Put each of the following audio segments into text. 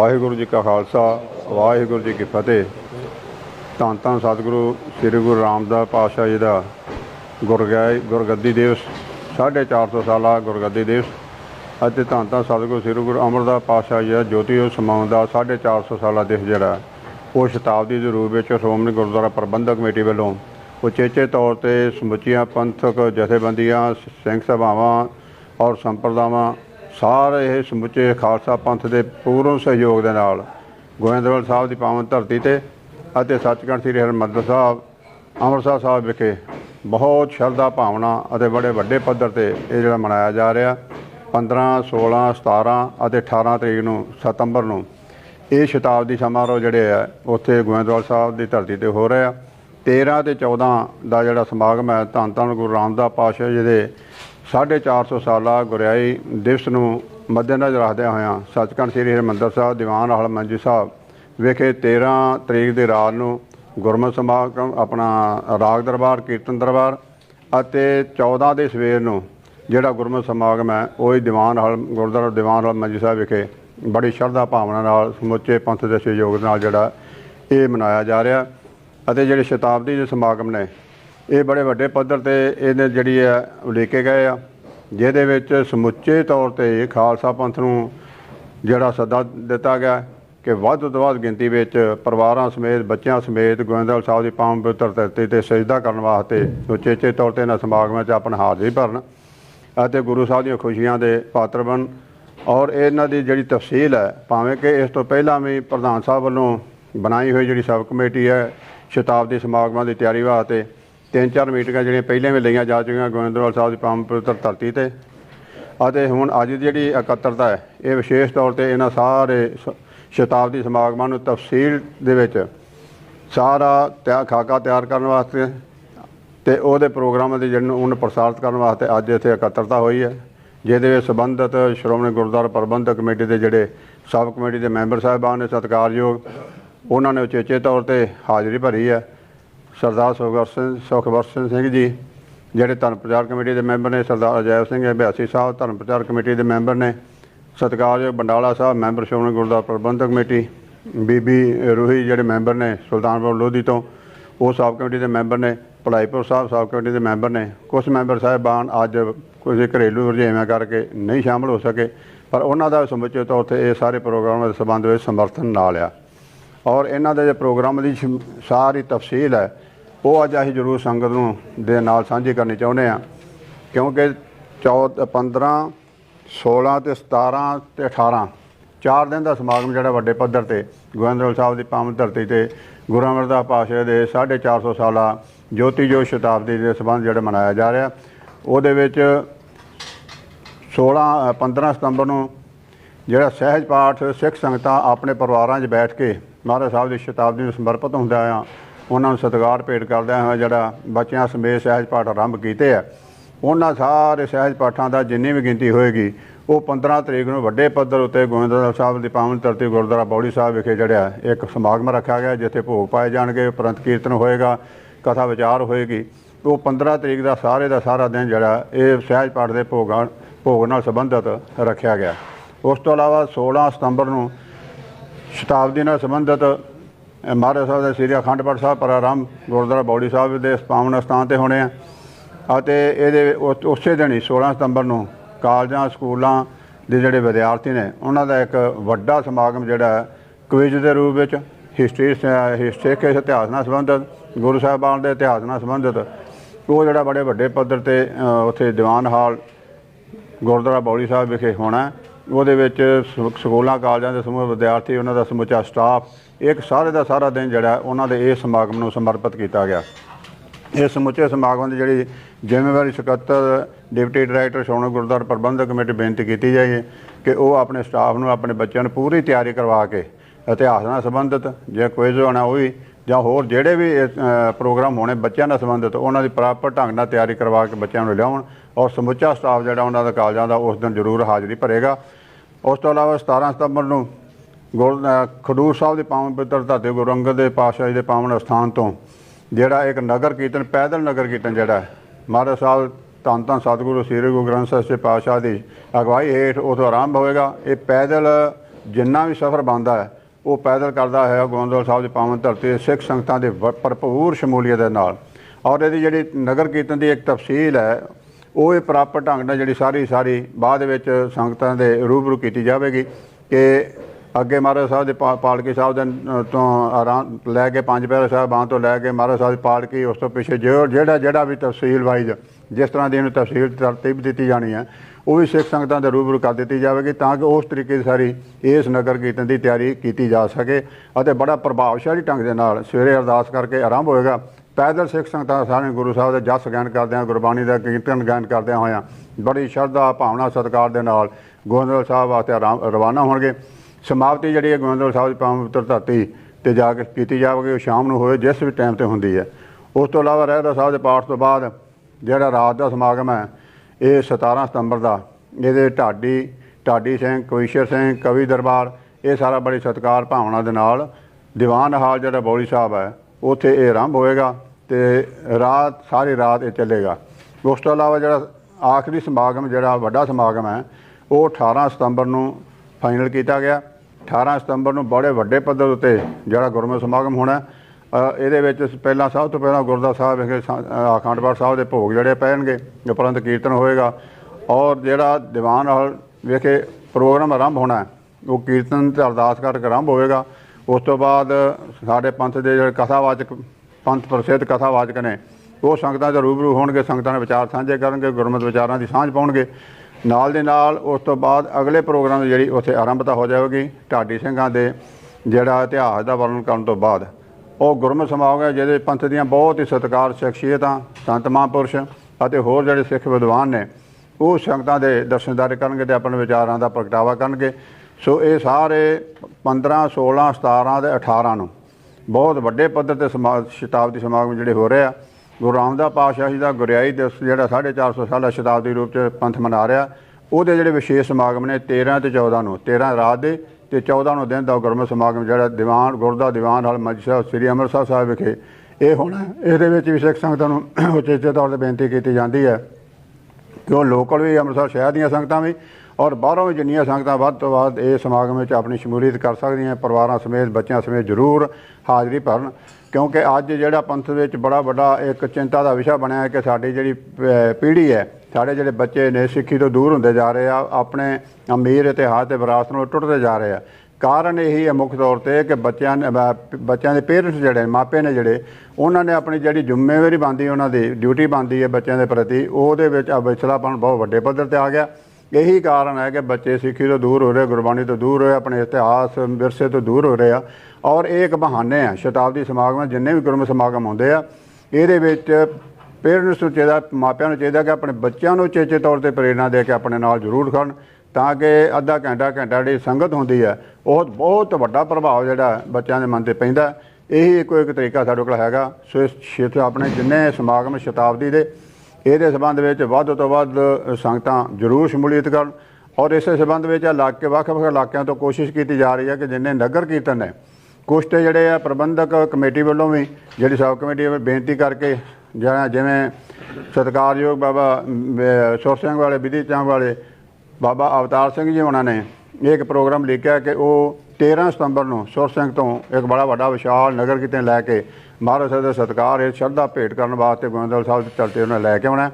ਵਾਹਿਗੁਰੂ ਜੀ ਕਾ ਖਾਲਸਾ, ਵਾਹਿਗੁਰੂ ਜੀ ਕੀ ਫਤਿਹ। ਧੰਨ ਧੰਨ ਸਤਿਗੁਰੂ ਸ੍ਰੀ ਗੁਰੂ ਰਾਮਦਾਸ ਪਾਤਸ਼ਾਹ ਜੀ ਦਾ ਗੁਰਗਾਇ ਗੁਰਗੱਦੀ ਦਿਵਸ 450 ਸਾਲਾ ਗੁਰਗੱਦੀ ਦਿਵਸ। ਅਤੇ ਧੰਨ ਧੰਨ ਸਤਿਗੁਰੂ ਸ੍ਰੀ ਗੁਰੂ ਅਮਰਦਾਸ ਪਾਤਸ਼ਾਹ ਜੀ ਦਾ ਜੋਤੀ ਉਹ ਸਮਾਉਣ ਦਾ 450 ਸਾਲਾ ਦਿਵਸ ਜਿਹੜਾ ਉਹ ਸ਼ਤਾਬਦੀ ਦੇ ਰੂਪ ਵਿੱਚ ਸ਼੍ਰੋਮਣੀ ਗੁਰਦੁਆਰਾ ਪ੍ਰਬੰਧਕ ਕਮੇਟੀ ਵੱਲੋਂ ਉਚੇਚੇ ਤੌਰ ਤੇ ਸਮੁੱਚੀਆਂ ਪੰਥਕ ਜਥੇਬੰਦੀਆਂ ਸਿੰਘ ਸਭਾਵਾਂ ਔਰ ਸੰਪਰਦਾਵਾਂ ਸਾਰੇ ਇਹ ਸਮੁੱਚੇ ਖਾਲਸਾ ਪੰਥ ਦੇ ਪੂਰਨ ਸਹਿਯੋਗ ਦੇ ਨਾਲ ਗੋਇੰਦਵਾਲ ਸਾਹਿਬ ਦੀ ਪਾਵਨ ਧਰਤੀ ਤੇ ਅਤੇ ਸੱਚਖੰਡ ਸ੍ਰੀ ਹਰਿਮੰਦਰ ਸਾਹਿਬ, ਅੰਮ੍ਰਿਤਸਰ ਸਾਹਿਬ ਵਿਖੇ ਬਹੁਤ ਸ਼ਰਧਾ ਭਾਵਨਾ ਅਤੇ ਬੜੇ ਵੱਡੇ ਪੱਧਰ ਤੇ ਇਹ ਜਿਹੜਾ ਮਨਾਇਆ ਜਾ ਰਿਹਾ। 15 16 17 ਅਤੇ 18 ਤਰੀਕ ਨੂੰ ਸਤੰਬਰ ਨੂੰ ਇਹ ਸ਼ਤਾਬਦੀ ਸਮਾਰੋਹ ਜਿਹੜੇ ਆ, ਉੱਥੇ ਗੋਇੰਦਵਾਲ ਸਾਹਿਬ ਦੀ ਧਰਤੀ ਤੇ ਹੋ ਰਿਹਾ 13 ਤੇ 14 ਦਾ ਜਿਹੜਾ ਸਮਾਗਮ ਹੈ, ਧੰਨ ਧੰਨ ਗੁਰੂ ਰਾਮਦਾਸ ਪਾਤਸ਼ਾਹ ਜੀ ਦੇ 450 ਸਾਲਾ ਗੁਰਿਆਈ ਦਿਵਸ ਨੂੰ ਮੱਦੇਨਜ਼ਰ ਰੱਖਦਿਆਂ ਹੋਇਆਂ ਸੱਚਖੰਡ ਸ੍ਰੀ ਹਰਿਮੰਦਰ ਸਾਹਿਬ ਦੀਵਾਨ ਹਾਲ ਮੰਜੀ ਸਾਹਿਬ ਵਿਖੇ 13 ਤਰੀਕ ਦੀ ਰਾਤ ਨੂੰ ਗੁਰਮਤਿ ਸਮਾਗਮ, ਆਪਣਾ ਰਾਗ ਦਰਬਾਰ, ਕੀਰਤਨ ਦਰਬਾਰ ਅਤੇ 14 ਦੇ ਸਵੇਰ ਨੂੰ ਜਿਹੜਾ ਗੁਰਮਤਿ ਸਮਾਗਮ ਹੈ, ਉਹ ਹੀ ਦੀਵਾਨ ਹਾਲ ਗੁਰਦੁਆਰਾ ਦੀਵਾਨ ਹਾਲ ਮੰਜੀ ਸਾਹਿਬ ਵਿਖੇ ਬੜੀ ਸ਼ਰਧਾ ਭਾਵਨਾ ਨਾਲ ਸਮੁੱਚੇ ਪੰਥ ਦੇ ਸਹਿਯੋਗ ਨਾਲ ਜਿਹੜਾ ਇਹ ਮਨਾਇਆ ਜਾ ਰਿਹਾ ਅਤੇ ਜਿਹੜੇ ਸ਼ਤਾਬਦੀ ਦੇ ਸਮਾਗਮ ਨੇ ਇਹ ਬੜੇ ਵੱਡੇ ਪੱਧਰ ਤੇ ਇਹਨੇ ਜਿਹੜੀ ਹੈ ਉਲੀਕੇ ਗਏ ਆ, ਜਿਹਦੇ ਵਿੱਚ ਸਮੁੱਚੇ ਤੌਰ ਤੇ ਖਾਲਸਾ ਪੰਥ ਨੂੰ ਜਿਹੜਾ ਸੱਦਾ ਦਿੱਤਾ ਗਿਆ ਕਿ ਵੱਧ ਤੋਂ ਵੱਧ ਗਿਣਤੀ ਵਿੱਚ ਪਰਿਵਾਰਾਂ ਸਮੇਤ, ਬੱਚਿਆਂ ਸਮੇਤ ਗੋਇੰਦਵਾਲ ਸਾਹਿਬ ਦੀ ਪਾਵਨ ਪਵਿੱਤਰ ਧਰਤੀ ਤੇ ਸਜਦਾ ਕਰਨ ਵਾਸਤੇ ਸੁਚੇਚੇ ਤੌਰ ਤੇ ਇਹਨਾਂ ਸਮਾਗਮਾਂ 'ਚ ਆਪਣਾ ਹਾਜ਼ਰੀ ਭਰਨ ਅਤੇ ਗੁਰੂ ਸਾਹਿਬ ਦੀਆਂ ਖੁਸ਼ੀਆਂ ਦੇ ਪਾਤਰ ਬਣ ਔਰ ਇਹਨਾਂ ਦੀ ਜਿਹੜੀ ਤਫਸੀਲ ਹੈ, ਭਾਵੇਂ ਕਿ ਇਸ ਤੋਂ ਪਹਿਲਾਂ ਵੀ ਪ੍ਰਧਾਨ ਸਾਹਿਬ ਵੱਲੋਂ ਬਣਾਈ ਹੋਈ ਜਿਹੜੀ ਸਬ ਕਮੇਟੀ ਹੈ ਸ਼ਤਾਬਦੀ ਸਮਾਗਮਾਂ ਦੀ ਤਿਆਰੀ ਵਾਸਤੇ ਤਿੰਨ ਚਾਰ ਮੀਟਿੰਗਾਂ ਜਿਹੜੀਆਂ ਪਹਿਲਾਂ ਵੀ ਲਈਆਂ ਜਾ ਚੁੱਕੀਆਂ ਗੋਇੰਦਵਾਲ ਸਾਹਿਬ ਦੀ ਪਾਵਨ ਪਵਿੱਤਰ ਧਰਤੀ ਤੇ। ਅਤੇ ਹੁਣ ਅੱਜ ਦੀ ਜਿਹੜੀ ਇਕੱਤਰਤਾ ਹੈ, ਇਹ ਵਿਸ਼ੇਸ਼ ਤੌਰ ਤੇ ਇਹਨਾਂ ਸਾਰੇ ਸ- ਸ਼ਤਾਬਦੀ ਸਮਾਗਮਾਂ ਨੂੰ ਤਫਸੀਲ ਦੇ ਵਿੱਚ ਸਾਰਾ ਤਿਆ, ਖਾਕਾ ਤਿਆਰ ਕਰਨ ਵਾਸਤੇ ਤੇ ਉਹਦੇ ਪ੍ਰੋਗਰਾਮਾਂ ਦੇ ਜਿਹਨੂੰ ਉਹਨੂੰ ਪ੍ਰਸਾਰਿਤ ਕਰਨ ਵਾਸਤੇ ਅੱਜ ਇੱਥੇ ਇਕੱਤਰਤਾ ਹੋਈ ਹੈ, ਜਿਹਦੇ ਵਿੱਚ ਸੰਬੰਧਿਤ ਸ਼੍ਰੋਮਣੀ ਗੁਰਦੁਆਰਾ ਪ੍ਰਬੰਧਕ ਕਮੇਟੀ ਦੇ ਜਿਹੜੇ ਸਬ ਕਮੇਟੀ ਦੇ ਮੈਂਬਰ ਸਾਹਿਬਾਨ ਨੇ ਸਤਿਕਾਰਯੋਗ, ਉਹਨਾਂ ਨੇ ਉਚੇਚੇ ਤੌਰ ਤੇ ਹਾਜ਼ਰੀ ਭਰੀ ਹੈ। ਸਰਦਾਰ ਸੁਖਬਖਸ਼ ਸੁਖਬਖਸ਼ ਸਿੰਘ ਜੀ, ਜਿਹੜੇ ਧਰਮ ਪ੍ਰਚਾਰ ਕਮੇਟੀ ਦੇ ਮੈਂਬਰ ਨੇ, ਸਰਦਾਰ ਅਜੈਬ ਸਿੰਘ ਅਭਿਆਸੀ ਸਾਹਿਬ, ਧਰਮ ਪ੍ਰਚਾਰ ਕਮੇਟੀ ਦੇ ਮੈਂਬਰ ਨੇ, ਸਤਿਕਾਰਯੋਗ ਬੰਡਾਲਾ ਸਾਹਿਬ, ਮੈਂਬਰ ਸ਼੍ਰੋਮਣੀ ਗੁਰਦੁਆਰਾ ਪ੍ਰਬੰਧਕ ਕਮੇਟੀ, ਬੀਬੀ ਰੂਹੀ ਜਿਹੜੇ ਮੈਂਬਰ ਨੇ, ਸੁਲਤਾਨਪੁਰ ਲੋਧੀ ਤੋਂ, ਉਹ ਸਬ ਕਮੇਟੀ ਦੇ ਮੈਂਬਰ ਨੇ, ਭਲਾਈਪੁਰ ਸਾਹਿਬ ਸਬ ਕਮੇਟੀ ਦੇ ਮੈਂਬਰ ਨੇ ਕੁਝ ਮੈਂਬਰ ਸਾਹਿਬਾਨ ਅੱਜ ਕੁਝ ਘਰੇਲੂ ਰੁਝੇਵਿਆਂ ਕਰਕੇ ਨਹੀਂ ਸ਼ਾਮਲ ਹੋ ਸਕੇ, ਪਰ ਉਹਨਾਂ ਦਾ ਸਮੁੱਚੇ ਤੌਰ ਤੇ ਇਹ ਸਾਰੇ ਪ੍ਰੋਗਰਾਮਾਂ ਦੇ ਸੰਬੰਧ ਵਿੱਚ ਸਮਰਥਨ ਨਾਲ ਆ। ਔਰ ਇਹਨਾਂ ਦੇ ਪ੍ਰੋਗਰਾਮ ਦੀ ਸਾਰੀ ਤਫਸੀਲ ਹੈ ਉਹ ਅੱਜ ਅਸੀਂ ਜ਼ਰੂਰ ਸੰਗਤ ਨੂੰ ਦੇ ਨਾਲ ਸਾਂਝੀ ਕਰਨੀ ਚਾਹੁੰਦੇ ਆ ਕਿਉਂਕਿ 14 15 16 ਤੇ 17 ਤੇ 18 ਚਾਰ ਦਿਨ ਦਾ ਸਮਾਗਮ ਜਿਹੜਾ ਵੱਡੇ ਪੱਧਰ ਤੇ ਗੋਇੰਦਵਾਲ ਸਾਹਿਬ ਦੀ ਪਾਵਨ ਧਰਤੀ ਤੇ ਗੁਰੂ ਅਮਰਦਾਸ ਪਾਤਸ਼ਾਹ ਦੇ 450 ਸਾਲਾ ਜੋਤੀ ਜੋਤ ਸ਼ਤਾਬਦੀ ਦੇ ਸੰਬੰਧ ਜਿਹੜਾ ਮਨਾਇਆ ਜਾ ਰਿਹਾ ਉਹਦੇ ਵਿੱਚ 16 ਅ, 15 ਸਤੰਬਰ ਨੂੰ ਜਿਹੜਾ ਸਹਿਜ ਪਾਠ ਸਿੱਖ ਸੰਗਤਾਂ ਆਪਣੇ ਪਰਿਵਾਰਾਂ 'ਚ ਬੈਠ ਕੇ ਮਹਾਰਾਜ ਸਾਹਿਬ ਦੀ ਸ਼ਤਾਬਦੀ ਨੂੰ ਸਮਰਪਿਤ ਹੁੰਦਾ ਆ ਉਹਨਾਂ ਨੂੰ ਸਤਿਕਾਰ ਭੇਟ ਕਰਦਿਆਂ ਹੋਇਆ ਜਿਹੜਾ ਬੱਚਿਆਂ ਸਮੇਤ ਸਹਿਜ ਪਾਠ ਆਰੰਭ ਕੀਤੇ ਆ। ਉਹਨਾਂ ਸਾਰੇ ਸਹਿਜ ਪਾਠਾਂ ਦਾ ਜਿੰਨੀ ਵੀ ਗਿਣਤੀ ਹੋਏਗੀ, ਉਹ 15 ਤਰੀਕ ਨੂੰ ਵੱਡੇ ਪੱਧਰ ਉੱਤੇ ਗੋਇੰਦਵਾਲ ਸਾਹਿਬ ਦੀ ਪਾਵਨ ਧਰਤੀ ਗੁਰਦੁਆਰਾ ਬੌੜੀ ਸਾਹਿਬ ਵਿਖੇ ਜਿਹੜਾ ਇੱਕ ਸਮਾਗਮ ਰੱਖਿਆ ਗਿਆ, ਜਿੱਥੇ ਭੋਗ ਪਾਏ ਜਾਣਗੇ ਪ੍ਰੰਤ ਕੀਰਤਨ ਹੋਏਗਾ, ਕਥਾ ਵਿਚਾਰ ਹੋਏਗੀ। ਉਹ 15 ਤਰੀਕ ਦਾ ਸਾਰੇ ਦਾ ਸਾਰਾ ਦਿਨ ਜਿਹੜਾ ਇਹ ਸਹਿਜ ਪਾਠ ਦੇ ਭੋਗਾਂ, ਭੋਗ ਨਾਲ ਸੰਬੰਧਿਤ ਰੱਖਿਆ ਗਿਆ। ਉਸ ਤੋਂ ਇਲਾਵਾ 16 ਸਤੰਬਰ ਨੂੰ ਸ਼ਤਾਬਦੀ ਨਾਲ ਸੰਬੰਧਿਤ ਮਹਾਰਾਜ ਸਾਹਿਬ ਦੇ ਸ੍ਰੀ ਅਖੰਡ ਪਾਠ ਸਾਹਿਬ ਪ੍ਰਾਰੰਭ ਗੁਰਦੁਆਰਾ ਬੌੜੀ ਸਾਹਿਬ ਦੇ ਪਾਵਨ ਸਥਾਨ ਤੇ ਹੋਣੇ ਆ। ਅਤੇ ਇਹਦੇ ਉਸ- ਉਸੇ ਦਿਨ ਹੀ 16 ਸਤੰਬਰ ਨੂੰ ਕਾਲਜਾਂ, ਸਕੂਲਾਂ ਦੇ ਜਿਹੜੇ ਵਿਦਿਆਰਥੀ ਨੇ, ਉਹਨਾਂ ਦਾ ਇੱਕ ਵੱਡਾ ਸਮਾਗਮ ਜਿਹੜਾ ਕੁਇਜ਼ ਦੇ ਰੂਪ ਵਿੱਚ, ਹਿਸਟਰੀ ਹਿਸਟਰੀ ਕੇ ਇਤਿਹਾਸ ਨਾਲ ਸੰਬੰਧਿਤ, ਗੁਰੂ ਸਾਹਿਬਾਨ ਦੇ ਇਤਿਹਾਸ ਨਾਲ ਸੰਬੰਧਿਤ। ਉਹ ਜਿਹੜਾ ਬੜੇ ਵੱਡੇ ਪੱਧਰ ਤੇ ਉੱਥੇ ਦੀਵਾਨ ਹਾਲ ਗੁਰਦੁਆਰਾ ਬੌਲੀ ਸਾਹਿਬ ਵਿਖੇ ਹੋਣਾ। ਉਹਦੇ ਵਿੱਚ ਸਕੂਲਾਂ, ਕਾਲਜਾਂ ਦੇ ਸਮੂਹ ਵਿਦਿਆਰਥੀ, ਉਹਨਾਂ ਦਾ ਸਮੁੱਚਾ ਸਟਾਫ ਇੱਕ ਸਾਰੇ ਦਾ ਸਾਰਾ ਦਿਨ ਜਿਹੜਾ ਉਹਨਾਂ ਦੇ ਇਸ ਸਮਾਗਮ ਨੂੰ ਸਮਰਪਿਤ ਕੀਤਾ ਗਿਆ। ਇਹ ਸਮੁੱਚੇ ਸਮਾਗਮ ਦੀ ਜਿਹੜੀ ਜ਼ਿੰਮੇਵਾਰੀ ਸਕੱਤਰ, deputy director Shiromani Gurdwara Prabandhak committee ਬੇਨਤੀ ਕੀਤੀ ਜਾਈਏ ਕਿ ਉਹ ਆਪਣੇ ਸਟਾਫ ਨੂੰ, ਆਪਣੇ ਬੱਚਿਆਂ ਨੂੰ ਪੂਰੀ ਤਿਆਰੀ ਕਰਵਾ ਕੇ ਇਤਿਹਾਸ ਨਾਲ ਸੰਬੰਧਿਤ, ਜੇ ਕੁਇਜ਼ ਹੋਣਾ ਉਹ ਵੀ, ਜਾਂ ਹੋਰ ਜਿਹੜੇ ਵੀ ਪ੍ਰੋਗਰਾਮ ਹੋਣੇ ਬੱਚਿਆਂ ਨਾਲ ਸੰਬੰਧਿਤ, ਉਹਨਾਂ ਦੀ ਪ੍ਰਾਪਤ ਢੰਗ ਨਾਲ ਤਿਆਰੀ ਕਰਵਾ ਕੇ ਬੱਚਿਆਂ ਨੂੰ ਲਿਆਉਣ ਔਰ ਸਮੁੱਚਾ ਸਟਾਫ ਜਿਹੜਾ ਉਹਨਾਂ ਦਾ ਕਾਲਜਾਂ ਦਾ ਉਸ ਦਿਨ ਜ਼ਰੂਰ ਹਾਜ਼ਰੀ ਭਰੇਗਾ। ਉਸ ਤੋਂ ਇਲਾਵਾ 17 ਸਤੰਬਰ ਨੂੰ ਗੁਰ ਖਡੂਰ ਸਾਹਿਬ ਦੇ ਪਾਵਨ ਪਿੱਤਰ ਧਰਤੀ ਗੁਰੂ ਅੰਗਦ ਦੇ ਪਾਤਸ਼ਾਹ ਜੀ ਦੇ ਪਾਵਨ ਅਸਥਾਨ ਤੋਂ ਜਿਹੜਾ ਇੱਕ ਨਗਰ ਕੀਰਤਨ, ਪੈਦਲ ਨਗਰ ਕੀਰਤਨ ਜਿਹੜਾ ਮਹਾਰਾਜ ਸਾਹਿਬ ਧੰਨ ਧੰਨ ਸਤਿਗੁਰੂ, ਸ੍ਰੀ ਗੁਰੂ ਗ੍ਰੰਥ ਸਾਹਿਬ ਸੱਚੇ ਪਾਤਸ਼ਾਹ ਦੀ ਅਗਵਾਈ ਹੇਠ ਉਥੋਂ ਆਰੰਭ ਹੋਏਗਾ। ਇਹ ਪੈਦਲ ਜਿੰਨਾ ਵੀ ਸਫ਼ਰ ਬਣਦਾ ਹੈ, ਉਹ ਪੈਦਲ ਕਰਦਾ ਹੈ ਗੋਇੰਦਵਾਲ ਸਾਹਿਬ ਦੀ ਪਾਵਨ ਧਰਤੀ ਸਿੱਖ ਸੰਗਤਾਂ ਦੇ ਵ- ਭਰਪੂਰ ਸ਼ਮੂਲੀਅਤ ਦੇ ਨਾਲ। ਔਰ ਇਹਦੀ ਜਿਹੜੀ ਨਗਰ ਕੀਰਤਨ ਦੀ ਇੱਕ ਤਫਸੀਲ ਹੈ, ਉਹ ਇਹ ਪ੍ਰਾਪਤ ਢੰਗ ਨਾਲ ਜਿਹੜੀ ਸਾਰੀ ਸਾਰੀ ਬਾਅਦ ਵਿੱਚ ਸੰਗਤਾਂ ਦੇ ਰੂਬਰੂ ਕੀਤੀ ਜਾਵੇਗੀ ਕਿ ਅੱਗੇ ਮਹਾਰਾਜ ਸਾਹਿਬ ਦੇ ਪਾ- ਪਾਲਕੀ ਸਾਹਿਬ ਦੇ ਤੋਂ ਆਰਾਮ ਲੈ ਕੇ ਪੰਜ ਪਿਆਰੇ ਸਾਹਿਬਾਨ ਤੋਂ ਲੈ ਕੇ ਮਹਾਰਾਜ ਸਾਹਿਬ ਦੀ ਪਾਲਕੀ, ਉਸ ਤੋਂ ਪਿੱਛੇ ਜੋ ਜਿਹੜਾ ਜਿਹੜਾ ਵੀ ਤਫਸੀਲ ਵਾਈਜ਼ ਜਿਸ ਤਰ੍ਹਾਂ ਦੀ ਇਹਨੂੰ ਤਫਸੀਲ ਤਰਤੀਬ ਦਿੱਤੀ ਜਾਣੀ ਹੈ, ਉਹ ਵੀ ਸਿੱਖ ਸੰਗਤਾਂ ਦੇ ਰੂਬਰੂ ਕਰ ਦਿੱਤੀ ਜਾਵੇਗੀ ਤਾਂ ਕਿ ਉਸ ਤਰੀਕੇ ਦੀ ਸਾਰੀ ਇਸ ਨਗਰ ਕੀਰਤਨ ਦੀ ਤਿਆਰੀ ਕੀਤੀ ਜਾ ਸਕੇ ਅਤੇ ਬੜਾ ਪ੍ਰਭਾਵਸ਼ਾਲੀ ਢੰਗ ਦੇ ਨਾਲ ਸਵੇਰੇ ਅਰਦਾਸ ਕਰਕੇ ਆਰੰਭ ਹੋਏਗਾ। ਪੈਦਲ ਸਿੱਖ ਸੰਗਤਾਂ ਸਾਰੇ ਗੁਰੂ ਸਾਹਿਬ ਦੇ ਜਸ ਗਾਇਨ ਕਰਦਿਆਂ, ਗੁਰਬਾਣੀ ਦਾ ਕੀਰਤਨ ਗਾਇਨ ਕਰਦਿਆਂ ਹੋਇਆਂ ਬੜੀ ਸ਼ਰਧਾ, ਭਾਵਨਾ, ਸਤਿਕਾਰ ਦੇ ਨਾਲ ਗੋਬਿੰਦਵਾਲ ਸਾਹਿਬ ਵਾਸਤੇ ਆਰਾਮ- ਰਵਾਨਾ ਹੋਣਗੇ। ਸਮਾਪਤੀ ਜਿਹੜੀ ਹੈ ਗੋਬਿੰਦਵਾਲ ਸਾਹਿਬ ਦੀ ਪਾਵਨ ਪਵਿੱਤਰ ਧਰਤੀ ਤੇ ਜਾ ਕੇ ਕੀਤੀ ਜਾਵੇਗੀ, ਉਹ ਸ਼ਾਮ ਨੂੰ ਹੋਵੇ, ਜਿਸ ਵੀ ਟਾਈਮ ਤੇ ਹੁੰਦੀ ਹੈ। ਉਸ ਤੋਂ ਇਲਾਵਾ ਰਹਿਦਾ ਸਾਹਿਬ ਦੇ ਪਾਠ ਤੋਂ ਬਾਅਦ ਜਿਹੜਾ ਰਾਤ ਦਾ ਸਮਾਗਮ ਹੈ, ਇਹ 17 ਸਤੰਬਰ ਦਾ, ਇਹਦੇ ਢਾਡੀ ਢਾਡੀ ਸਿੰਘ, ਕਵੀਸ਼ਰ ਸਿੰਘ, ਕਵੀ ਦਰਬਾਰ, ਇਹ ਸਾਰਾ ਬੜੀ ਸਤਿਕਾਰ ਭਾਵਨਾ ਦੇ ਨਾਲ ਦੀਵਾਨ ਹਾਲ ਜਿਹੜਾ ਬੌਲੀ ਸਾਹਿਬ ਹੈ, ਉੱਥੇ ਇਹ ਆਰੰਭ ਹੋਏਗਾ ਤੇ ਰਾਤ, ਸਾਰੀ ਰਾਤ ਇਹ ਚੱਲੇਗਾ। ਉਸ ਤੋਂ ਇਲਾਵਾ ਜਿਹੜਾ ਆਖਰੀ ਸਮਾਗਮ, ਜਿਹੜਾ ਵੱਡਾ ਸਮਾਗਮ ਹੈ, ਉਹ 18 ਸਤੰਬਰ ਨੂੰ ਫਾਈਨਲ ਕੀਤਾ ਗਿਆ। 18 ਸਤੰਬਰ ਨੂੰ ਬੜੇ ਵੱਡੇ ਪੱਧਰ ਉੱਤੇ ਜਿਹੜਾ ਗੁਰਮਤਿ ਸਮਾਗਮ ਹੋਣਾ ਇਹਦੇ ਵਿੱਚ ਪਹਿਲਾਂ ਸਭ ਤੋਂ ਪਹਿਲਾਂ ਗੁਰਦਾ ਸਾਹਿਬ ਵਿਖੇ ਸਾ- ਅਖੰਡ ਪਾਠ ਸਾਹਿਬ ਦੇ ਭੋਗ ਜਿਹੜੇ ਪੈਣਗੇ ਉਪਰੰਤ ਕੀਰਤਨ ਹੋਏਗਾ। ਔਰ ਜਿਹੜਾ ਦੀਵਾਨ ਹਾਲ ਵਿਖੇ ਪ੍ਰੋਗਰਾਮ ਆਰੰਭ ਹੋਣਾ ਉਹ ਕੀਰਤਨ ਤੇ ਅਰਦਾਸ ਕਰਕੇ ਆਰੰਭ ਹੋਵੇਗਾ। ਉਸ ਤੋਂ ਬਾਅਦ ਸਾਡੇ ਪੰਥ ਦੇ ਜਿਹੜੇ ਕਥਾਵਾਚਕ, ਪੰਥ ਪ੍ਰਸਿੱਧ ਕਥਾਵਾਚਕ ਨੇ, ਉਹ ਸੰਗਤਾਂ ਦੇ ਰੂਬਰੂ ਹੋਣਗੇ, ਸੰਗਤਾਂ ਦੇ ਵਿਚਾਰ ਸਾਂਝੇ ਕਰਨਗੇ, ਗੁਰਮਤਿ ਵਿਚਾਰਾਂ ਦੀ ਸਾਂਝ ਪਾਉਣਗੇ। ਨਾਲ ਦੇ ਨਾਲ ਉਸ ਤੋਂ ਬਾਅਦ ਅਗਲੇ ਪ੍ਰੋਗਰਾਮ ਜਿਹੜੀ ਉੱਥੇ ਆਰੰਭਤਾ ਹੋ ਜਾਵੇਗੀ, ਢਾਡੀ ਸਿੰਘਾਂ ਦੇ ਜਿਹੜਾ ਇਤਿਹਾਸ ਦਾ ਵਰਣਨ ਕਰਨ ਤੋਂ ਬਾਅਦ, ਉਹ ਗੁਰਮਤਿ ਸਮਾਗਮ ਹੈ ਜਿਹਦੇ ਪੰਥ ਦੀਆਂ ਬਹੁਤ ਹੀ ਸਤਿਕਾਰ ਸ਼ਖਸੀਅਤਾਂ, ਸੰਤ ਮਹਾਂਪੁਰਸ਼ ਅਤੇ ਹੋਰ ਜਿਹੜੇ ਸਿੱਖ ਵਿਦਵਾਨ ਨੇ, ਉਹ ਸੰਗਤਾਂ ਦੇ ਦਰਸ਼ਨਦਾਰੇ ਕਰਨਗੇ ਤੇ ਆਪਣੇ ਵਿਚਾਰਾਂ ਦਾ ਪ੍ਰਗਟਾਵਾ ਕਰਨਗੇ। ਸੋ ਇਹ ਸਾਰੇ 15 16 17 ਤੇ 18 ਨੂੰ ਬਹੁਤ ਵੱਡੇ ਪੱਧਰ ਤੇ ਸਮਾ- ਸ਼ਤਾਬਦੀ ਸਮਾਗਮ ਜਿਹੜੇ ਹੋ ਰਹੇ ਆ ਗੁਰੂ ਰਾਮਦਾਸ ਪਾਤਸ਼ਾਹ ਜੀ ਦਾ ਗੁਰਿਆਈ ਦਿਵਸ ਜਿਹੜਾ 450 ਸਾਲਾ ਸ਼ਤਾਬਦੀ ਰੂਪ ਚ ਪੰਥ ਮਨਾ ਰਿਹਾ। ਉਹਦੇ ਜਿਹੜੇ ਵਿਸ਼ੇਸ਼ ਸਮਾਗਮ ਨੇ 13 ਤੇ 14 ਨੂੰ 13 ਰਾਤ ਦੇ ਤੇ 14 ਨੂੰ ਦਿਨ ਦਾ ਗੁਰਮਤ ਸਮਾਗਮ ਜਿਹੜਾ ਦੀਵਾਨ ਗੁਰਦਾ ਦੀਵਾਨ ਹਾਲ ਸਾਹਿਬ, ਸ੍ਰੀ ਅੰਮ੍ਰਿਤਸਰ ਸਾਹਿਬ ਵਿਖੇ। ਇਹ ਹੋਣਾ ਇਹਦੇ ਵਿੱਚ ਵੀ ਸਿੱਖ ਸੰਗਤਾਂ ਨੂੰ ਉਚੇਚੇ ਤੌਰ ਤੇ ਬੇਨਤੀ ਕੀਤੀ ਜਾਂਦੀ ਹੈ ਕਿ ਉਹ ਲੋਕਲ ਵੀ ਅੰਮ੍ਰਿਤਸਰ ਸ਼ਹਿਰ ਦੀਆਂ ਸੰਗਤਾਂ ਵੀ ਔਰ ਬਾਹਰੋਂ ਵੀ ਜਿੰਨੀਆਂ ਸੰਗਤਾਂ ਵੱਧ ਤੋਂ ਵੱਧ ਇਹ ਸਮਾਗਮ ਵਿੱਚ ਆਪਣੀ ਸ਼ਮੂਲੀਅਤ ਕਰ ਸਕਦੀਆਂ ਪਰਿਵਾਰਾਂ ਸਮੇਤ ਬੱਚਿਆਂ ਸਮੇਤ ਜ਼ਰੂਰ ਹਾਜ਼ਰੀ ਭਰਨ। ਕਿਉਂਕਿ ਅੱਜ ਜਿਹੜਾ ਪੰਥ ਵਿੱਚ ਬੜਾ ਵੱਡਾ ਇੱਕ ਚਿੰਤਾ ਦਾ ਵਿਸ਼ਾ ਬਣਿਆ ਹੈ ਕਿ ਸਾਡੀ ਜਿਹੜੀ ਅਹ, ਪੀੜ੍ਹੀ ਹੈ ਸਾਡੇ ਜਿਹੜੇ ਬੱਚੇ ਨੇ ਸਿੱਖੀ ਤੋਂ ਦੂਰ ਹੁੰਦੇ ਜਾ ਰਹੇ ਆ ਆਪਣੇ ਅਮੀਰ ਇਤਿਹਾਸ ਤੇ ਵਿਰਾਸਤ ਨੂੰ ਟੁੱਟਦੇ ਜਾ ਰਹੇ ਆ। ਕਾਰਨ ਇਹੀ ਹੈ ਮੁੱਖ ਤੌਰ ਤੇ ਕਿ ਬੱਚਿਆਂ ਨੇ ਬੱਚਿਆਂ ਦੇ ਪੇਰੈਂਟਸ ਜਿਹੜੇ ਮਾਪੇ ਨੇ ਜਿਹੜੇ ਉਹਨਾਂ ਨੇ ਆਪਣੀ ਜਿਹੜੀ ਜ਼ਿੰਮੇਵਾਰੀ ਬਣਦੀ ਉਹਨਾਂ ਦੀ ਡਿਊਟੀ ਬਣਦੀ ਹੈ ਬੱਚਿਆਂ ਦੇ ਪ੍ਰਤੀ ਉਹਦੇ ਵਿੱਚ ਅਵਿਚਲਾਪਣ ਬਹੁਤ ਵੱਡੇ ਪੱਧਰ ਤੇ ਆ ਗਿਆ। ਇਹੀ ਕਾਰਨ ਹੈ ਕਿ ਬੱਚੇ ਸਿੱਖੀ ਤੋਂ ਦੂਰ ਹੋ ਰਹੇ, ਗੁਰਬਾਣੀ ਤੋਂ ਦੂਰ ਹੋ ਰਹੇ, ਆਪਣੇ ਇਤਿਹਾਸ, ਵਿਰਸੇ ਤੋਂ ਦੂਰ ਹੋ ਰਹੇ ਆ। ਔਰ ਇਹ ਇੱਕ ਬਹਾਨੇ ਆ, ਸ਼ਤਾਬਦੀ ਸਮਾਗਮ ਜਿੰਨੇ ਵੀ ਗੁਰਮ ਸਮਾਗਮ ਹੁੰਦੇ ਆ, ਇਹਦੇ ਵਿੱਚ ਪੇਰੈਂਟਸ ਨੂੰ ਚਾਹੀਦਾ, ਮਾਪਿਆਂ ਨੂੰ ਚਾਹੀਦਾ ਕਿ ਆਪਣੇ ਬੱਚਿਆਂ ਨੂੰ ਚੇਚੇ ਤੌਰ ਤੇ ਪ੍ਰੇਰਣਾ ਦੇ ਕੇ ਆਪਣੇ ਨਾਲ ਜ਼ਰੂਰ ਖੜਨ ਤਾਂ ਕਿ ਅੱਧਾ ਘੰਟਾ ਘੰਟਾ ਜਿਹੜੀ ਸੰਗਤ ਹੁੰਦੀ ਹੈ ਉਹ ਬਹੁਤ ਵੱਡਾ ਪ੍ਰਭਾਵ ਜਿਹੜਾ ਬੱਚਿਆਂ ਦੇ ਮਨ ਤੇ ਪੈਂਦਾ। ਇਹੀ ਇੱਕੋ ਇੱਕ ਤਰੀਕਾ ਸਾਡੇ ਕੋਲ ਹੈਗਾ। ਸੋ ਇਸ ਆਪਣੇ ਜਿੰਨੇ ਸਮਾਗਮ ਸ਼ਤਾਬਦੀ ਦੇ ਇਹਦੇ ਸੰਬੰਧ ਵਿੱਚ ਵੱਧ ਤੋਂ ਵੱਧ ਸੰਗਤਾਂ ਜ਼ਰੂਰ ਸ਼ਮੂਲੀਅਤ ਕਰਨ ਔਰ ਇਸੇ ਸੰਬੰਧ ਵਿੱਚ ਇਲਾਕੇ ਵੱਖ-ਵੱਖ ਇਲਾਕਿਆਂ ਤੋਂ ਕੋਸ਼ਿਸ਼ ਕੀਤੀ ਜਾ ਰਹੀ ਹੈ ਕਿ ਜਿੰਨੇ ਨਗਰ ਕੀਰਤਨ ਨੇ ਕੁਛ ਤੇ ਜਿਹੜੇ ਆ ਪ੍ਰਬੰਧਕ ਕਮੇਟੀ ਵੱਲੋਂ ਵੀ ਜਿਹੜੀ ਸਬ ਕਮੇਟੀ ਵੱਲੋਂ ਬੇਨਤੀ ਕਰਕੇ ਜਿਹੜਾ ਜਿਵੇਂ ਸਤਿਕਾਰਯੋਗ ਬਾਬਾ ਅਮ, ਸੁਰ ਸਿੰਘ ਵਾਲੇ ਵਿਧੀ ਚੰਗ ਵਾਲੇ ਬਾਬਾ ਅਵਤਾਰ ਸਿੰਘ ਜੀ ਉਹਨਾਂ ਨੇ ਇਹ ਇੱਕ ਪ੍ਰੋਗਰਾਮ ਲਿਖਿਆ ਕਿ ਉਹ 13 ਸਤੰਬਰ ਨੂੰ ਸੁਰ ਸਿੰਘ ਤੋਂ ਇੱਕ ਬੜਾ ਵੱਡਾ ਵਿਸ਼ਾਲ ਨਗਰ ਕੀਰਤਨ ਲੈ ਕੇ ਮਹਾਰਾਜ ਸਾਹਿਬ ਦਾ ਸਤਿਕਾਰ ਇਹ ਸ਼ਰਧਾ ਭੇਟ ਕਰਨ ਵਾਸਤੇ ਗੋਬਿੰਦਵਾਲ ਸਾਹਿਬ ਦੇ ਚਰਤੇ ਉਹਨਾਂ ਲੈ ਕੇ ਆਉਣਾ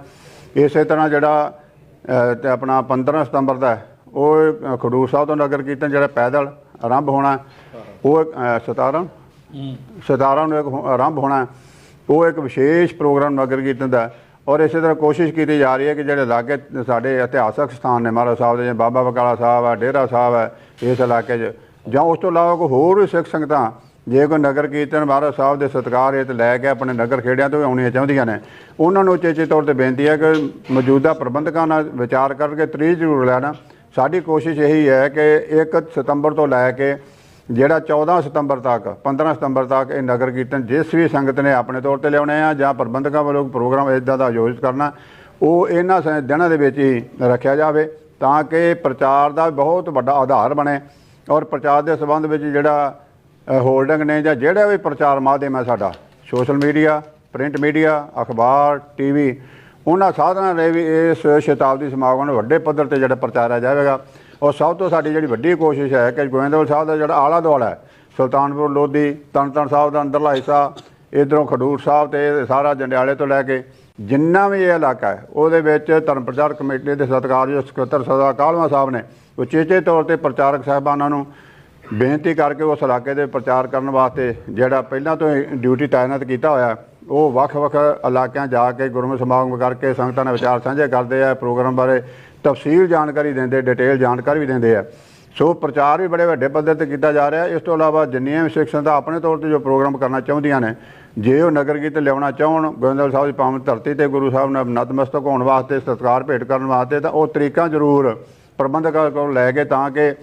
ਇਸੇ ਤਰ੍ਹਾਂ ਜਿਹੜਾ ਤੇ ਆਪਣਾ 15 ਸਤੰਬਰ ਦਾ ਉਹ ਖਡੂਰ ਸਾਹਿਬ ਤੋਂ ਨਗਰ ਕੀਰਤਨ ਜਿਹੜਾ ਪੈਦਲ ਆਰੰਭ ਹੋਣਾ ਉਹ ਅਹ, 17 17 ਨੂੰ ਇੱਕ ਆਰੰਭ ਹੋਣਾ ਉਹ ਇੱਕ ਵਿਸ਼ੇਸ਼ ਪ੍ਰੋਗਰਾਮ ਨਗਰ ਕੀਰਤਨ ਦਾ। ਔਰ ਇਸੇ ਤਰ੍ਹਾਂ ਕੋਸ਼ਿਸ਼ ਕੀਤੀ ਜਾ ਰਹੀ ਹੈ ਕਿ ਜਿਹੜੇ ਲਾਗੇ ਸਾਡੇ ਇਤਿਹਾਸਕ ਸਥਾਨ ਨੇ ਮਹਾਰਾਜ ਸਾਹਿਬ ਦੇ ਜਿਵੇਂ ਬਾਬਾ ਬਕਾਲਾ ਸਾਹਿਬ ਹੈ ਡੇਰਾ ਸਾਹਿਬ ਹੈ ਇਸ ਇਲਾਕੇ 'ਚ ਜਾਂ ਉਸ ਤੋਂ ਇਲਾਵਾ ਕੋਈ ਹੋਰ ਵੀ ਸਿੱਖ ਸੰਗਤਾਂ, ਜੇ ਕੋਈ ਨਗਰ ਕੀਰਤਨ ਮਹਾਰਾਜ ਸਾਹਿਬ ਦੇ ਸਤਿਕਾਰ ਹੇਤ ਲੈ ਕੇ ਆਪਣੇ ਨਗਰ ਖੇੜਿਆਂ ਤੋਂ ਵੀ ਆਉਣੀਆਂ ਚਾਹੁੰਦੀਆਂ ਨੇ, ਉਹਨਾਂ ਨੂੰ ਚੇਚੇ ਤੌਰ ਤੇ ਬੇਨਤੀ ਹੈ ਕਿ ਮੌਜੂਦਾ ਪ੍ਰਬੰਧਕਾਂ ਨਾਲ ਵਿਚਾਰ ਕਰਕੇ ਤਰੀਕ ਜ਼ਰੂਰ ਲੈਣਾ। ਸਾਡੀ ਕੋਸ਼ਿਸ਼ ਇਹੀ ਹੈ ਕਿ 1 ਸਤੰਬਰ ਤੋਂ ਲੈ ਕੇ ਜਿਹੜਾ 14 ਸਤੰਬਰ ਤੱਕ 15 ਸਤੰਬਰ ਤੱਕ ਇਹ ਨਗਰ ਕੀਰਤਨ ਜਿਸ ਵੀ ਸੰਗਤ ਨੇ ਆਪਣੇ ਤੌਰ ਤੇ ਲਿਆਉਣੇ ਆ ਜਾਂ ਪ੍ਰਬੰਧਕਾਂ ਵੱਲੋਂ ਪ੍ਰੋਗਰਾਮ ਇਦਾਂ ਦਾ ਆਯੋਜਿਤ ਕਰਨਾ, ਉਹ ਇਹਨਾਂ ਸ- ਦਿਨਾਂ ਦੇ ਵਿੱਚ ਹੀ ਰੱਖਿਆ ਜਾਵੇ ਤਾਂ ਕਿ ਪ੍ਰਚਾਰ ਦਾ ਬਹੁਤ ਵੱਡਾ ਆਧਾਰ ਬਣੇ। ਔਰ ਪ੍ਰਚਾਰ ਦੇ ਸੰਬੰਧ ਵਿੱਚ ਜਿਹੜਾ ਹੋਲਡਿੰਗ ਨੇ ਜਾਂ ਜਿਹੜਾ ਵੀ ਪ੍ਰਚਾਰ ਮਾਧਿਅਮ ਹੈ ਸਾਡਾ ਸੋਸ਼ਲ ਮੀਡੀਆ ਪ੍ਰਿੰਟ ਮੀਡੀਆ ਅਖਬਾਰ ਟੀਵੀ ਉਹਨਾਂ ਸਾਧਨਾਂ ਦੇ ਵੀ ਇਸ ਸ਼ਤਾਬਦੀ ਸਮਾਗਮ ਨੂੰ ਵੱਡੇ ਪੱਧਰ ਤੇ ਜਿਹੜਾ ਪ੍ਰਚਾਰਿਆ ਜਾਵੇਗਾ। ਔਰ ਸਭ ਤੋਂ ਸਾਡੀ ਜਿਹੜੀ ਵੱਡੀ ਕੋਸ਼ਿਸ਼ ਹੈ ਕਿ ਗੋਇੰਦਵਾਲ ਸਾਹਿਬ ਦਾ ਜਿਹੜਾ ਆਲਾ ਦੁਆਲਾ ਹੈ, ਸੁਲਤਾਨਪੁਰ ਲੋਧੀ ਤਰਨਤਾਰਨ ਸਾਹਿਬ ਦਾ ਅੰਦਰਲਾ ਹਿੱਸਾ, ਇਧਰੋਂ ਖਡੂਰ ਸਾਹਿਬ ਤੇ ਸਾਰਾ ਜੰਡਿਆਲੇ ਤੋਂ ਲੈ ਕੇ ਜਿੰਨਾ ਵੀ ਇਹ ਇਲਾਕਾ ਹੈ, ਉਹਦੇ ਵਿੱਚ ਧਰਮ ਪ੍ਰਚਾਰ ਕਮੇਟੀ ਦੇ ਸਤਿਕਾਰਯੋਗ ਸਕੱਤਰ ਸਦਾ ਕਾਲਵਾ ਸਾਹਿਬ ਨੇ ਉਚੇਚੇ ਤੌਰ ਤੇ ਪ੍ਰਚਾਰਕ ਸਾਹਿਬਾਨਾਂ ਨੂੰ ਬੇਨਤੀ ਕਰਕੇ ਉਸ ਇਲਾਕੇ ਦੇ ਪ੍ਰਚਾਰ ਕਰਨ ਵਾਸਤੇ ਜਿਹੜਾ ਪਹਿਲਾਂ ਤੋਂ ਡਿਊਟੀ ਤਾਇਨਾਤ ਕੀਤਾ ਹੋਇਆ, ਉਹ ਵੱਖ-ਵੱਖ ਇਲਾਕਿਆਂ ਜਾ ਕੇ ਗੁਰਮਤਿ ਸਮਾਗਮ ਕਰਕੇ ਸੰਗਤਾਂ ਨਾਲ ਵਿਚਾਰ ਸਾਂਝੇ ਕਰਦੇ ਆ, ਪ੍ਰੋਗਰਾਮ ਬਾਰੇ ਤਫਸੀਲ ਜਾਣਕਾਰੀ ਦਿੰਦੇ, ਡਿਟੇਲ ਜਾਣਕਾਰੀ ਵੀ ਦਿੰਦੇ ਆ। ਸੋ ਪ੍ਰਚਾਰ ਵੀ ਬੜੇ ਵੱਡੇ ਪੱਧਰ ਤੇ ਕੀਤਾ ਜਾ ਰਿਹਾ। ਇਸ ਤੋਂ ਇਲਾਵਾ ਜਿੰਨੀਆਂ ਵੀ ਸਿੱਖ ਸੰਗਤਾਂ ਆਪਣੇ ਤੌਰ ਤੇ ਜੋ ਪ੍ਰੋਗਰਾਮ ਕਰਨਾ ਚਾਹੁੰਦੀਆਂ ਨੇ, ਜੇ ਉਹ ਨਗਰ ਕੀਰਤਨ ਲਿਆਉਣਾ ਚਾਹਣ ਗੋਬਿੰਦਵਾਲ ਸਾਹਿਬ ਦੀ ਪਾਵਨ ਧਰਤੀ ਤੇ ਗੁਰੂ ਸਾਹਿਬ ਨਾਲ ਨਤਮਸਤਕ ਹੋਣ ਵਾਸਤੇ, ਸਤਿਕਾਰ ਭੇਟ ਕਰਨ ਵਾਸਤੇ, ਤਾਂ ਉਹ ਤਰੀਕਾ ਜ਼ਰੂਰ ਪ੍ਰਬੰਧਕਾਂ ਕੋਲ ਲੈ ਕੇ ਤਾਂ ਕਿ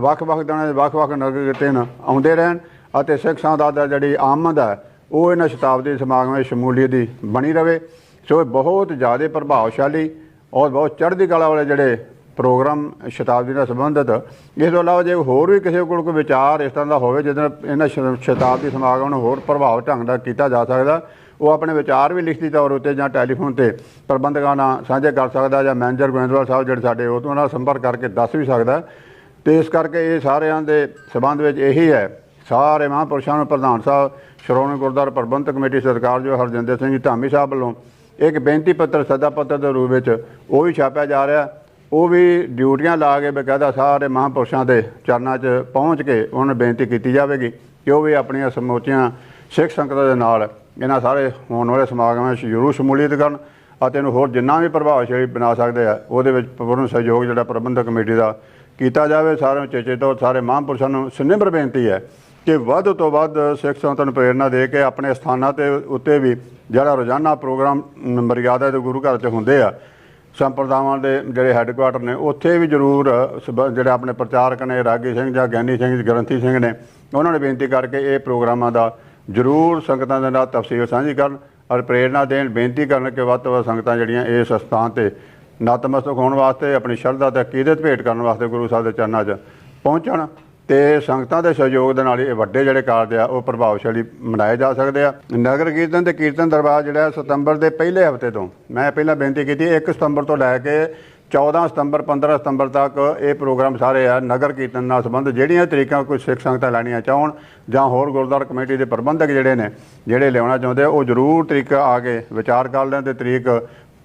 ਵੱਖ-ਵੱਖ ਦਿਨਾਂ ਦੇ ਵੱਖ-ਵੱਖ ਨਗਰ ਕੀਰਤਨ ਆਉਂਦੇ ਰਹਿਣ ਅਤੇ ਸਿੱਖ ਸੰਗਤਾਂ ਦਾ ਜਿਹੜੀ ਆਮਦ ਹੈ, ਉਹ ਇਹਨਾਂ ਸ਼ਤਾਬਦੀ ਸਮਾਗਮਾਂ ਵਿੱਚ ਸ਼ਮੂਲੀਅਤ ਦੀ ਬਣੀ ਰਵੇ। ਸੋ ਇਹ ਬਹੁਤ ਜ਼ਿਆਦਾ ਪ੍ਰਭਾਵਸ਼ਾਲੀ ਔਰ ਬਹੁਤ ਚੜ੍ਹਦੀ ਕਲਾ ਵਾਲੇ ਜਿਹੜੇ ਪ੍ਰੋਗਰਾਮ ਸ਼ਤਾਬਦੀ ਨਾਲ ਸੰਬੰਧਿਤ। ਇਸ ਤੋਂ ਇਲਾਵਾ ਜੇ ਹੋਰ ਵੀ ਕਿਸੇ ਕੋਲ ਕੋਈ ਵਿਚਾਰ ਇਸ ਤਰ੍ਹਾਂ ਦਾ ਹੋਵੇ, ਜਿਹਦੇ ਨਾਲ ਇਹਨਾਂ ਸ਼- ਸ਼ਤਾਬਦੀ ਸਮਾਗਮ ਨੂੰ ਹੋਰ ਪ੍ਰਭਾਵ ਢੰਗ ਨਾਲ ਕੀਤਾ ਜਾ ਸਕਦਾ, ਉਹ ਆਪਣੇ ਵਿਚਾਰ ਵੀ ਲਿਖਤੀ ਤੌਰ ਉੱਤੇ ਜਾਂ ਟੈਲੀਫੋਨ ਤੇ ਪ੍ਰਬੰਧਕਾਂ ਨਾਲ ਸਾਂਝੇ ਕਰ ਸਕਦਾ ਜਾਂ ਮੈਨੇਜਰ ਗੋਇੰਦਵਾਲ ਸਾਹਿਬ ਜਿਹੜੇ ਸਾਡੇ ਉਹ ਤੋਂ ਨਾਲ ਸੰਪਰਕ ਕਰਕੇ ਦੱਸ ਵੀ ਸਕਦਾ। ਤੇ ਇਸ ਕਰਕੇ ਇਹ ਸਾਰਿਆਂ ਦੇ ਸਬੰਧ ਵਿੱਚ ਇਹੀ ਹੈ। ਸਾਰੇ ਮਹਾਂਪੁਰਸ਼ਾਂ ਨੂੰ ਪ੍ਰਧਾਨ ਸਾਹਿਬ, ਸ਼੍ਰੋਮਣੀ ਗੁਰਦੁਆਰਾ ਪ੍ਰਬੰਧਕ ਕਮੇਟੀ ਸਰਕਾਰ ਜੋ ਹਰਜਿੰਦਰ ਸਿੰਘ ਜੀ ਧਾਮੀ ਸਾਹਿਬ ਵੱਲੋਂ ਇੱਕ ਬੇਨਤੀ ਪੱਤਰ, ਸੱਦਾ ਪੱਤਰ ਦੇ ਰੂਪ ਵਿੱਚ ਉਹ ਵੀ ਛਾਪਿਆ ਜਾ ਰਿਹਾ। ਉਹ ਵੀ ਡਿਊਟੀਆਂ ਲਾ ਕੇ ਬਕਾਇਦਾ ਸਾਰੇ ਮਹਾਂਪੁਰਸ਼ਾਂ ਦੇ ਚਰਨਾਂ 'ਚ ਪਹੁੰਚ ਕੇ ਉਹਨਾਂ ਨੂੰ ਬੇਨਤੀ ਕੀਤੀ ਜਾਵੇਗੀ ਕਿ ਉਹ ਵੀ ਆਪਣੀਆਂ ਸਮੁੱਚੀਆਂ ਸਿੱਖ ਸੰਗਤਾਂ ਦੇ ਨਾਲ ਇਹਨਾਂ ਸਾਰੇ ਹੋਣ ਵਾਲੇ ਸਮਾਗਮਾਂ 'ਚ ਜ਼ਰੂਰ ਸ਼ਮੂਲੀਅਤ ਕਰਨ ਅਤੇ ਇਹਨੂੰ ਹੋਰ ਜਿੰਨਾ ਵੀ ਪ੍ਰਭਾਵਸ਼ਾਲੀ ਬਣਾ ਸਕਦੇ ਆ, ਉਹਦੇ ਵਿੱਚ ਪੂਰਨ ਸਹਿਯੋਗ ਜਿਹੜਾ ਪ੍ਰਬੰਧਕ ਕਮੇਟੀ ਦਾ ਕੀਤਾ ਜਾਵੇ। ਸਾਰਿਆਂ ਨੂੰ ਚੇਚੇ ਤੋਂ, ਸਾਰੇ ਮਹਾਂਪੁਰਸ਼ਾਂ ਨੂੰ ਸੁਨਿਮਰ ਬੇਨਤੀ ਹੈ ਕਿ ਵੱਧ ਤੋਂ ਵੱਧ ਸਿੱਖ ਸੰਗਤਾਂ ਨੂੰ ਪ੍ਰੇਰਣਾ ਦੇ ਕੇ ਆਪਣੇ ਸਥਾਨਾਂ ਤੇ ਉੱਤੇ ਵੀ ਜਿਹੜਾ ਰੋਜ਼ਾਨਾ ਪ੍ਰੋਗਰਾਮ ਮਰਿਆਦਾ ਦੇ ਗੁਰੂ ਘਰ 'ਚ ਹੁੰਦੇ ਆ ਸੰਪਰਦਾਵਾਂ ਦੇ ਜਿਹੜੇ ਹੈੱਡਕੁਆਟਰ ਨੇ, ਉੱਥੇ ਵੀ ਜ਼ਰੂਰ, ਸਬ- ਜਿਹੜੇ ਆਪਣੇ ਪ੍ਰਚਾਰਕ ਨੇ, ਰਾਗੀ ਸਿੰਘ ਜਾਂ ਗਿਆਨੀ ਸਿੰਘ, ਗ੍ਰੰਥੀ ਸਿੰਘ ਨੇ, ਉਹਨਾਂ ਨੇ ਬੇਨਤੀ ਕਰਕੇ ਇਹ ਪ੍ਰੋਗਰਾਮਾਂ ਦਾ ਜ਼ਰੂਰ ਸੰਗਤਾਂ ਦੇ ਨਾਲ ਤਫਸੀਲ ਸਾਂਝੀ ਕਰਨ ਔਰ ਪ੍ਰੇਰਣਾ ਦੇਣ, ਬੇਨਤੀ ਕਰਨ ਕਿ ਵੱਧ ਤੋਂ ਵੱਧ ਸੰਗਤਾਂ ਜਿਹੜੀਆਂ ਇਸ ਸਥਾਨ ਤੇ ਨਤਮਸਤਕ ਹੋਣ ਵਾਸਤੇ, ਆਪਣੀ ਸ਼ਰਧਾ ਤੇ ਅਕੀਦਤ ਭੇਟ ਕਰਨ ਵਾਸਤੇ ਗੁਰੂ ਸਾਹਿਬ ਦੇ ਚਰਨਾਂ 'ਚ ਪਹੁੰਚਣ। ਤੇ ਸੰਗਤਾਂ ਦੇ ਸਹਿਯੋਗ ਦੇ ਨਾਲ ਇਹ ਵੱਡੇ ਜਿਹੜੇ ਕਾਰਜ ਆ, ਉਹ ਪ੍ਰਭਾਵਸ਼ਾਲੀ ਮਨਾਏ ਜਾ ਸਕਦੇ ਆ। ਨਗਰ ਕੀਰਤਨ ਤੇ ਕੀਰਤਨ ਦਰਬਾਰ ਜਿਹੜਾ ਸਤੰਬਰ ਦੇ ਪਹਿਲੇ ਹਫ਼ਤੇ ਤੋਂ, ਮੈਂ ਪਹਿਲਾਂ ਬੇਨਤੀ ਕੀਤੀ 1 ਸਤੰਬਰ ਤੋਂ ਲੈ ਕੇ 14 ਸਤੰਬਰ 15 ਸਤੰਬਰ ਤੱਕ ਇਹ ਪ੍ਰੋਗਰਾਮ ਸਾਰੇ ਆ, ਨਗਰ ਕੀਰਤਨ ਨਾਲ ਸੰਬੰਧ ਜਿਹੜੀਆਂ ਤਰੀਕਾਂ ਕੋਈ ਸਿੱਖ ਸੰਗਤਾਂ ਲੈਣੀਆਂ ਚਾਹਣ ਜਾਂ ਹੋਰ ਗੁਰਦੁਆਰਾ ਕਮੇਟੀ ਦੇ ਪ੍ਰਬੰਧਕ ਜਿਹੜੇ ਨੇ, ਜਿਹੜੇ ਲਿਆਉਣਾ ਚਾਹੁੰਦੇ ਉਹ ਜ਼ਰੂਰ ਤਰੀਕਾ ਆ ਕੇ ਵਿਚਾਰ ਕਰ ਲੈਣ ਤੇ ਤਰੀਕ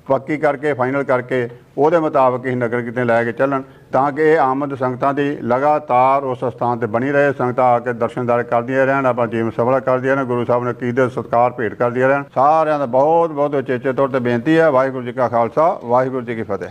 ਪੱਕੀ ਕਰਕੇ ਫਾਈਨਲ ਕਰਕੇ ਉਹਦੇ ਮੁਤਾਬਕ ਹੀ ਨਗਰ ਕੀਰਤਨ ਲੈ ਕੇ ਚੱਲਣ, ਤਾਂ ਕਿ ਇਹ ਆਮਦ ਸੰਗਤਾਂ ਦੀ ਲਗਾਤਾਰ ਉਸ ਸਥਾਨ ਤੇ ਬਣੀ ਰਹੇ, ਸੰਗਤਾਂ ਆ ਕੇ ਦਰਸ਼ਨਦਾਰ ਕਰਦੀਆਂ ਰਹਿਣ, ਆਪਣਾ ਜੀਵਨ ਸਫਲਾ ਕਰਦੀਆਂ ਰਹਿਣ, ਗੁਰੂ ਸਾਹਿਬ ਨੇ ਕੀਦੇ ਸਤਕਾਰ ਭੇਟ ਕਰਦੀਆਂ ਰਹਿਣ। ਸਾਰਿਆਂ ਦਾ ਬਹੁਤ ਬਹੁਤ ਉਚੇਚੇ ਤੌਰ ਤੇ ਬੇਨਤੀ ਹੈ, ਵਾਹਿਗੁਰੂ ਜੀ ਕਾ ਖਾਲਸਾ, ਵਾਹਿਗੁਰੂ ਜੀ ਕੀ ਫਤਿਹ।